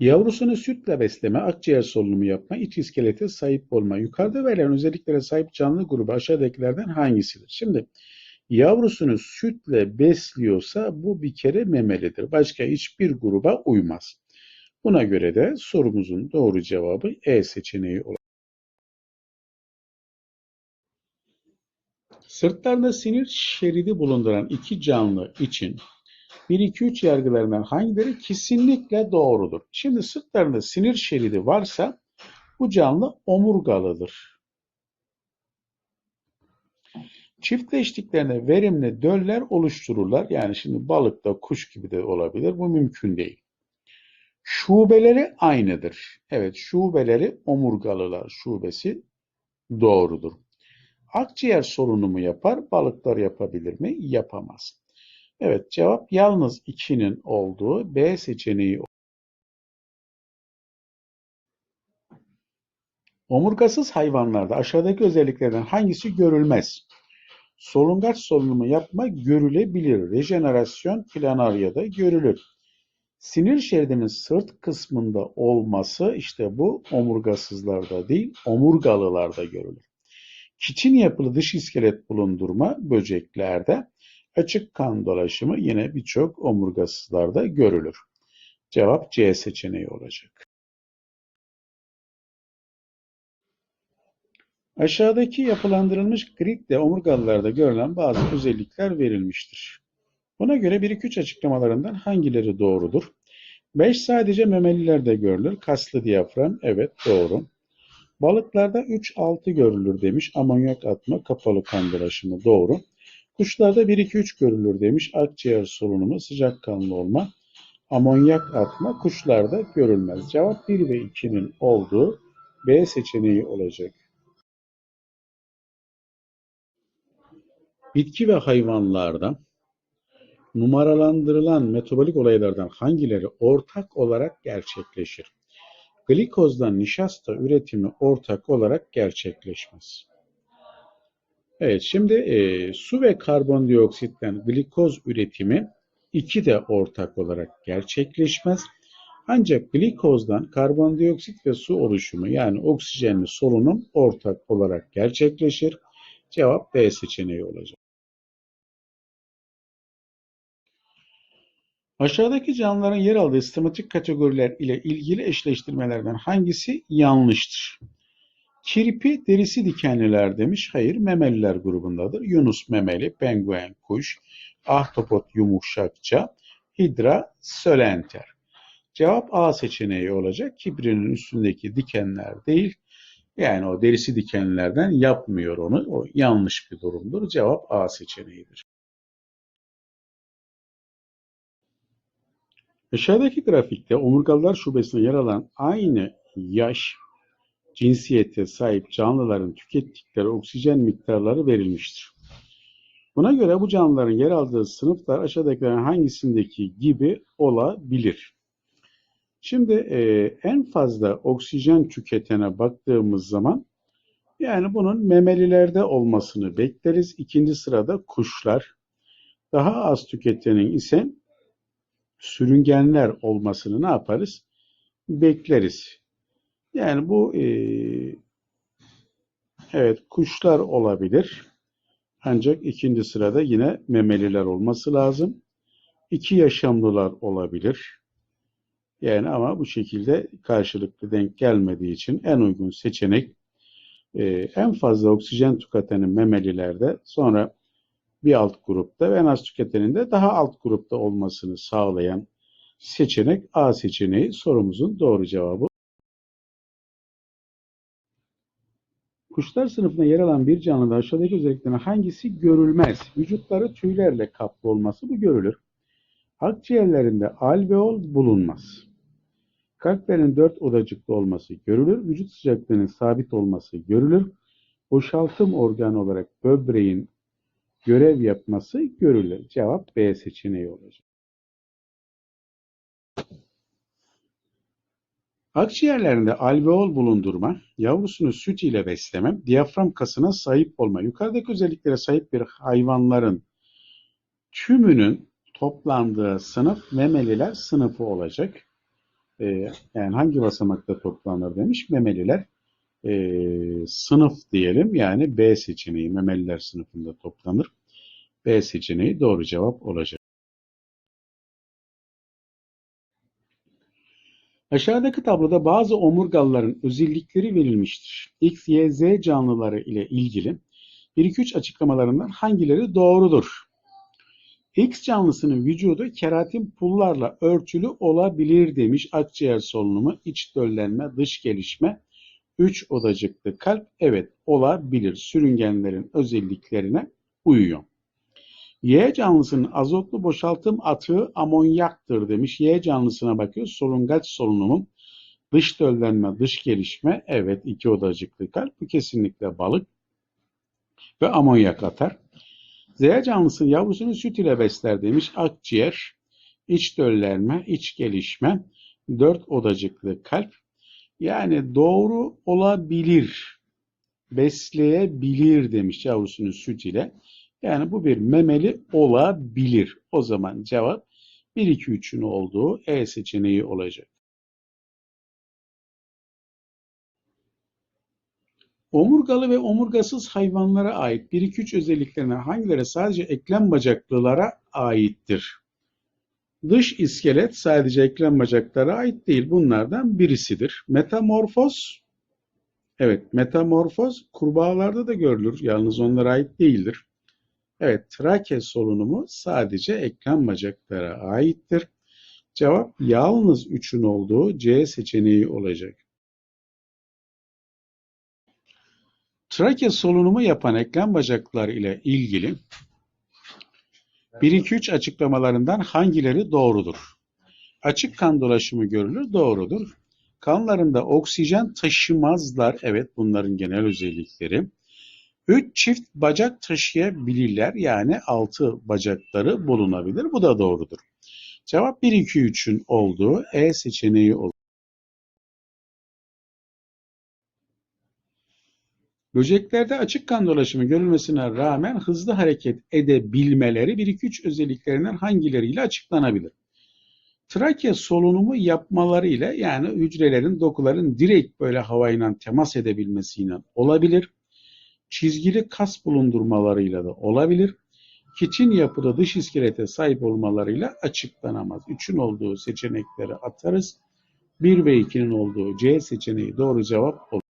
Yavrusunu sütle besleme, akciğer solunumu yapma, iç iskelete sahip olma. Yukarıda verilen özelliklere sahip canlı grubu aşağıdakilerden hangisidir? Şimdi yavrusunu sütle besliyorsa bu bir kere memelidir. Başka hiçbir gruba uymaz. Buna göre de sorumuzun doğru cevabı E seçeneği olur. Sırtlarında sinir şeridi bulunduran iki canlı için 1-2-3 yargılarından hangileri kesinlikle doğrudur? Şimdi sırtlarında sinir şeridi varsa bu canlı omurgalıdır. Çiftleştiklerinde verimli döller oluştururlar. Yani şimdi balıkta, kuş gibi de olabilir. Bu mümkün değil. Şubeleri aynıdır. Evet, şubeleri omurgalılar şubesi doğrudur. Akciğer solunumu yapar, balıklar yapabilir mi? Yapamaz. Evet, cevap yalnız 2'nin olduğu B seçeneği. Omurgasız hayvanlarda aşağıdaki özelliklerden hangisi görülmez? Solungaç solunumu yapma görülebilir. Rejenerasyon planaryada görülür. Sinir şeridinin sırt kısmında olması işte bu omurgasızlarda değil, omurgalılarda görülür. Kiçin yapılı dış iskelet bulundurma böceklerde, açık kan dolaşımı yine birçok omurgasızlarda görülür. Cevap C seçeneği olacak. Aşağıdaki yapılandırılmış gridde omurgalılarda görülen bazı özellikler verilmiştir. Buna göre 1-2-3 açıklamalarından hangileri doğrudur? 5 sadece memelilerde görülür. Kaslı diyafram, evet doğru. Balıklarda 3-6 görülür demiş. Amonyak atma, kapalı kan dolaşımı doğru. Kuşlarda 1-2-3 görülür demiş. Akciğer solunumu, sıcak kanlı olma, amonyak atma kuşlarda görülmez. Cevap 1 ve 2'nin olduğu B seçeneği olacak. Bitki ve hayvanlarda numaralandırılan metabolik olaylardan hangileri ortak olarak gerçekleşir? Glikozdan nişasta üretimi ortak olarak gerçekleşmez. Evet, şimdi e, su ve karbondioksitten glikoz üretimi iki de ortak olarak gerçekleşmez. Ancak glikozdan karbondioksit ve su oluşumu yani oksijenli solunum ortak olarak gerçekleşir. Cevap B seçeneği olacak. Aşağıdaki canlıların yer aldığı sistematik kategoriler ile ilgili eşleştirmelerden hangisi yanlıştır? Kirpi derisi dikenliler demiş. Hayır, memeliler grubundadır. Yunus memeli, penguen kuş, ahtapot yumuşakça, hidra sölenter. Cevap A seçeneği olacak. Kibrinin üstündeki dikenler değil. Yani o derisi dikenlerden yapmıyor onu. O yanlış bir durumdur. Cevap A seçeneğidir. Aşağıdaki grafikte omurgalılar şubesinde yer alan aynı yaş, cinsiyete sahip canlıların tükettikleri oksijen miktarları verilmiştir. Buna göre bu canlıların yer aldığı sınıflar aşağıdakilerin hangisindeki gibi olabilir? Şimdi e, en fazla oksijen tüketene baktığımız zaman yani bunun memelilerde olmasını bekleriz. İkinci sırada kuşlar. Daha az tüketenin ise sürüngenler olmasını ne yaparız? Bekleriz. Yani bu e, evet kuşlar olabilir. Ancak ikinci sırada yine memeliler olması lazım. İki yaşamlılar olabilir. Yani ama bu şekilde karşılıklı denk gelmediği için en uygun seçenek e, en fazla oksijen tüketenin memelilerde sonra bir alt grupta ve en az tüketenin de daha alt grupta olmasını sağlayan seçenek A seçeneği sorumuzun doğru cevabı. Kuşlar sınıfına yer alan bir canlıda aşağıdaki özelliklerden hangisi görülmez? Vücutları tüylerle kaplı olması bu görülür. Akciğerlerinde alveol bulunmaz. Kalplerin dört odacıklı olması görülür. Vücut sıcaklığının sabit olması görülür. Boşaltım organı olarak böbreğin görev yapması görülür. Cevap B seçeneği olacak. Akciğerlerinde alveol bulundurma, yavrusunu süt ile besleme, diyafram kasına sahip olma. Yukarıdaki özelliklere sahip bir hayvanların tümünün toplandığı sınıf memeliler sınıfı olacak. e, yani hangi basamakta toplanır demiş. Memeliler e, sınıf diyelim yani B seçeneği memeliler sınıfında toplanır. B seçeneği doğru cevap olacak. Aşağıdaki tabloda bazı omurgalıların özellikleri verilmiştir. X, Y, Z canlıları ile ilgili 1-2-3 açıklamalarından hangileri doğrudur? X canlısının vücudu keratin pullarla örtülü olabilir demiş. Akciğer solunumu, iç döllenme, dış gelişme, 3 odacıklı kalp evet olabilir. Sürüngenlerin özelliklerine uyuyor. Y canlısının azotlu boşaltım atığı amonyaktır demiş. Y canlısına bakıyor. Solungaç solunumun dış döllenme, dış gelişme evet iki odacıklı kalp. Bu kesinlikle balık ve amonyak atar. Z canlısı yavrusunu süt ile besler demiş. Akciğer, iç döllenme, iç gelişme, dört odacıklı kalp. Yani doğru olabilir, besleyebilir demiş yavrusunu süt ile. Yani bu bir memeli olabilir. O zaman cevap 1, 2, 3'ün olduğu E seçeneği olacak. Omurgalı ve omurgasız hayvanlara ait 1, 2, 3 özelliklerine hangileri sadece eklem bacaklılara aittir? Dış iskelet sadece eklem bacaklara ait değil. Bunlardan birisidir. Metamorfoz, evet metamorfoz kurbağalarda da görülür. Yalnız onlara ait değildir. Evet, trake solunumu sadece eklem bacaklara aittir. Cevap yalnız 3'ün olduğu C seçeneği olacak. Trake solunumu yapan eklem bacakları ile ilgili 1-2-3 açıklamalarından hangileri doğrudur? Açık kan dolaşımı görülür, doğrudur. Kanlarında oksijen taşımazlar, evet bunların genel özellikleri. 3 çift bacak taşıyabilirler, yani 6 bacakları bulunabilir, bu da doğrudur. Cevap 1-2-3'ün olduğu E seçeneği olur. Böceklerde açık kan dolaşımı görülmesine rağmen hızlı hareket edebilmeleri 1-2-3 özelliklerinden hangileriyle açıklanabilir? Trakya solunumu yapmaları ile yani hücrelerin, dokuların direkt böyle havayla temas edebilmesiyle olabilir. Çizgili kas bulundurmalarıyla da olabilir. Kiçin yapıda dış iskelete sahip olmalarıyla açıklanamaz. 3'ün olduğu seçenekleri atarız. 1 ve 2'nin olduğu C seçeneği doğru cevap olur.